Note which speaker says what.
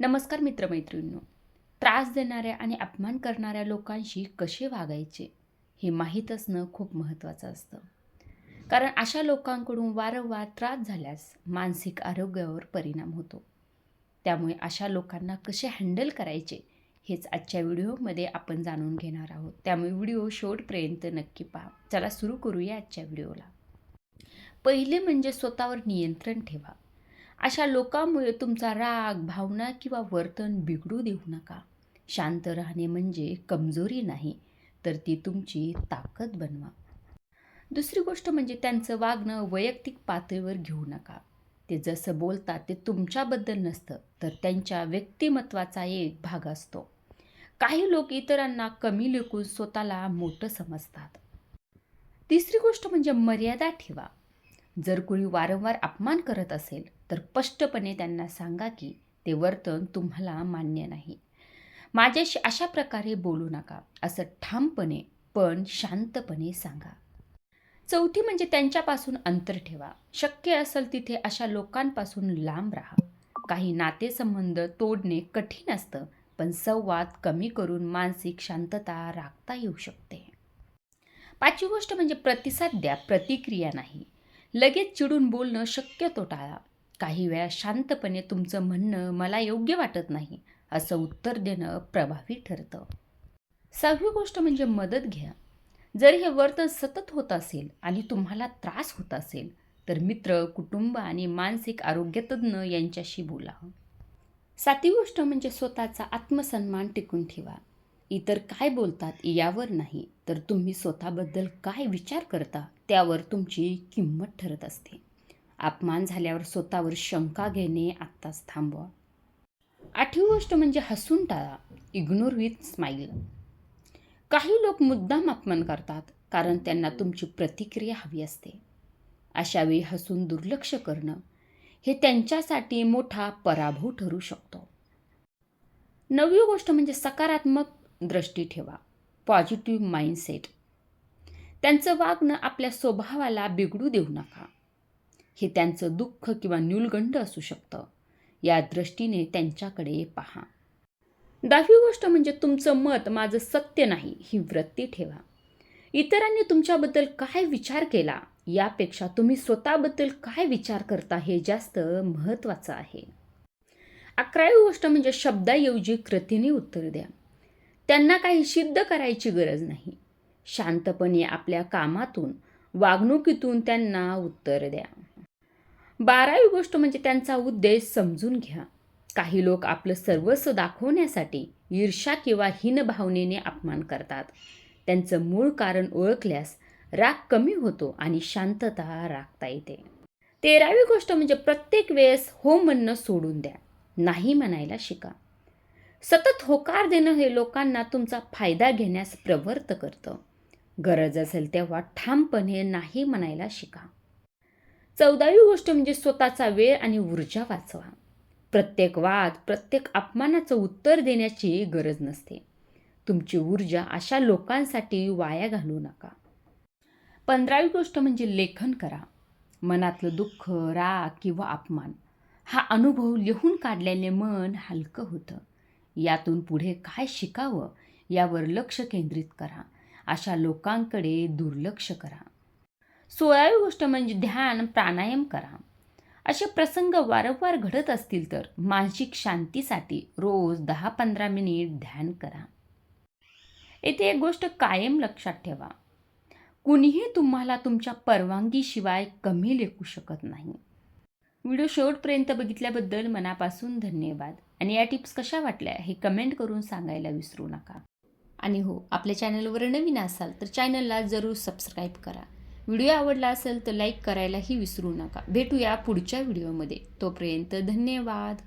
Speaker 1: नमस्कार मित्रमैत्रिणींनो. त्रास देणाऱ्या आणि अपमान करणाऱ्या लोकांशी कसे वागायचे हे माहीत असणं खूप महत्त्वाचं असतं. कारण अशा लोकांकडून वारंवार त्रास झाल्यास मानसिक आरोग्यावर परिणाम होतो. त्यामुळे अशा लोकांना कसे हँडल करायचे हेच आजच्या व्हिडिओमध्ये आपण जाणून घेणार आहोत. त्यामुळे व्हिडिओ शेवटपर्यंत नक्की पहा. चला सुरू करूया आजच्या व्हिडिओला. पहिले म्हणजे स्वतःवर नियंत्रण ठेवा. अशा लोकांमुळे तुमचा राग भावना किंवा वर्तन बिघडू देऊ नका. शांत राहणे म्हणजे कमजोरी नाही तर ती तुमची ताकद बनवा. दुसरी गोष्ट म्हणजे त्यांचं वागणं वैयक्तिक पातळीवर घेऊ नका. ते जसं बोलतात ते तुमच्याबद्दल नसतं तर त्यांच्या व्यक्तिमत्वाचा एक भाग असतो. काही लोक इतरांना कमी लेखून स्वतःला मोठं समजतात. तिसरी गोष्ट म्हणजे मर्यादा ठेवा. जर कोणी वारंवार अपमान करत असेल तर स्पष्टपणे त्यांना सांगा की ते वर्तन तुम्हाला मान्य नाही. माझ्याशी अशा प्रकारे बोलू नका असं ठामपणे पण शांतपणे सांगा. चौथी म्हणजे त्यांच्यापासून अंतर ठेवा. शक्य असेल तिथे अशा लोकांपासून लांब राहा. काही नातेसंबंध तोडणे कठीण असतं पण संवाद कमी करून मानसिक शांतता राखता येऊ शकते. पाचवी गोष्ट म्हणजे प्रतिसाद द्या प्रतिक्रिया नाही. लगेच चिडून बोलणं शक्यतो टाळा. काही वेळा शांतपणे तुमचं म्हणणं मला योग्य वाटत नाही असं उत्तर देणं प्रभावी ठरतं. सहावी गोष्ट म्हणजे मदत घ्या जर हे वर्तन सतत होत असेल आणि तुम्हाला त्रास होत असेल तर मित्र कुटुंब आणि मानसिक आरोग्य तज्ज्ञ यांच्याशी बोला. सातवी गोष्ट म्हणजे स्वतःचा आत्मसन्मान टिकून ठेवा. इतर काय बोलतात यावर नाही तर तुम्ही स्वतःबद्दल काय विचार करता त्यावर तुमची किंमत ठरत असते. अपमान झाल्यावर स्वतःवर शंका घेणे आत्ताच थांबवा. आठवी गोष्ट म्हणजे हसून टाळा. इग्नोर विथ स्माईल काही लोक मुद्दाम अपमान करतात कारण त्यांना तुमची प्रतिक्रिया हवी असते. अशावेळी हसून दुर्लक्ष करणं हे त्यांच्यासाठी मोठा पराभव ठरू शकतो. नवी गोष्ट म्हणजे सकारात्मक दृष्टी ठेवा. पॉझिटिव्ह माइंडसेट त्यांचं वागणं आपल्या स्वभावाला बिघडू देऊ नका. हे त्यांचं दुःख किंवा न्यूलगंड असू शकतं. या दृष्टीने त्यांच्याकडे पहा. दहावी गोष्ट म्हणजे तुमचं मत माझं सत्य नाही ही वृत्ती ठेवा. इतरांनी तुमच्याबद्दल काय विचार केला यापेक्षा तुम्ही स्वतःबद्दल काय विचार करता हे जास्त महत्त्वाचं आहे. अकरावी गोष्ट म्हणजे शब्दाऐवजी कृतीने उत्तर द्या. त्यांना काही सिद्ध करायची गरज नाही. शांतपणे आपल्या कामातून वागणुकीतून त्यांना उत्तर द्या. बारावी गोष्ट म्हणजे त्यांचा उद्देश समजून घ्या. काही लोक आपलं सर्वस्व दाखवण्यासाठी ईर्षा किंवा हीन भावनेने अपमान करतात. त्यांचं मूळ कारण ओळखल्यास राग कमी होतो आणि शांतता राखता येते. तेरावी गोष्ट म्हणजे प्रत्येक वेळेस हो म्हणणं सोडून द्या. नाही म्हणायला शिका. सतत होकार देणं हे लोकांना तुमचा फायदा घेण्यास प्रवृत्त करतं. गरज असेल तेव्हा ठामपणे नाही म्हणायला शिका. चौदावी गोष्ट म्हणजे स्वतःचा वेळ आणि ऊर्जा वाचवा. प्रत्येक वाद प्रत्येक अपमानाचं उत्तर देण्याची गरज नसते. तुमची ऊर्जा अशा लोकांसाठी वाया घालू नका. पंधरावी गोष्ट म्हणजे लेखन करा. मनातलं दुःख राग किंवा अपमान हा अनुभव लिहून काढल्याने मन हलकं होतं. यातून पुढे काय शिकावं यावर लक्ष केंद्रित करा. अशा लोकांकडे दुर्लक्ष करा. सोळावी गोष्ट म्हणजे ध्यान प्राणायाम करा. असे प्रसंग वारंवार घडत असतील तर मानसिक शांतीसाठी रोज दहा पंधरा मिनिट ध्यान करा. येथे एक गोष्ट कायम लक्षात ठेवा. कुणीही तुम्हाला तुमच्या परवानगीशिवाय कमी लेखू शकत नाही. व्हिडिओ शेवटपर्यंत बघितल्याबद्दल मनापासून धन्यवाद. आणि या टिप्स कशा वाटल्या हे कमेंट करून सांगायला विसरू नका. आणि हो आपल्या चॅनलवर नवीन असाल तर चॅनलला जरूर सबस्क्राईब करा. व्हिडिओ आवडला असेल तर लाईक करायलाही विसरू नका. भेटूया पुढच्या व्हिडिओमध्ये. तोपर्यंत धन्यवाद.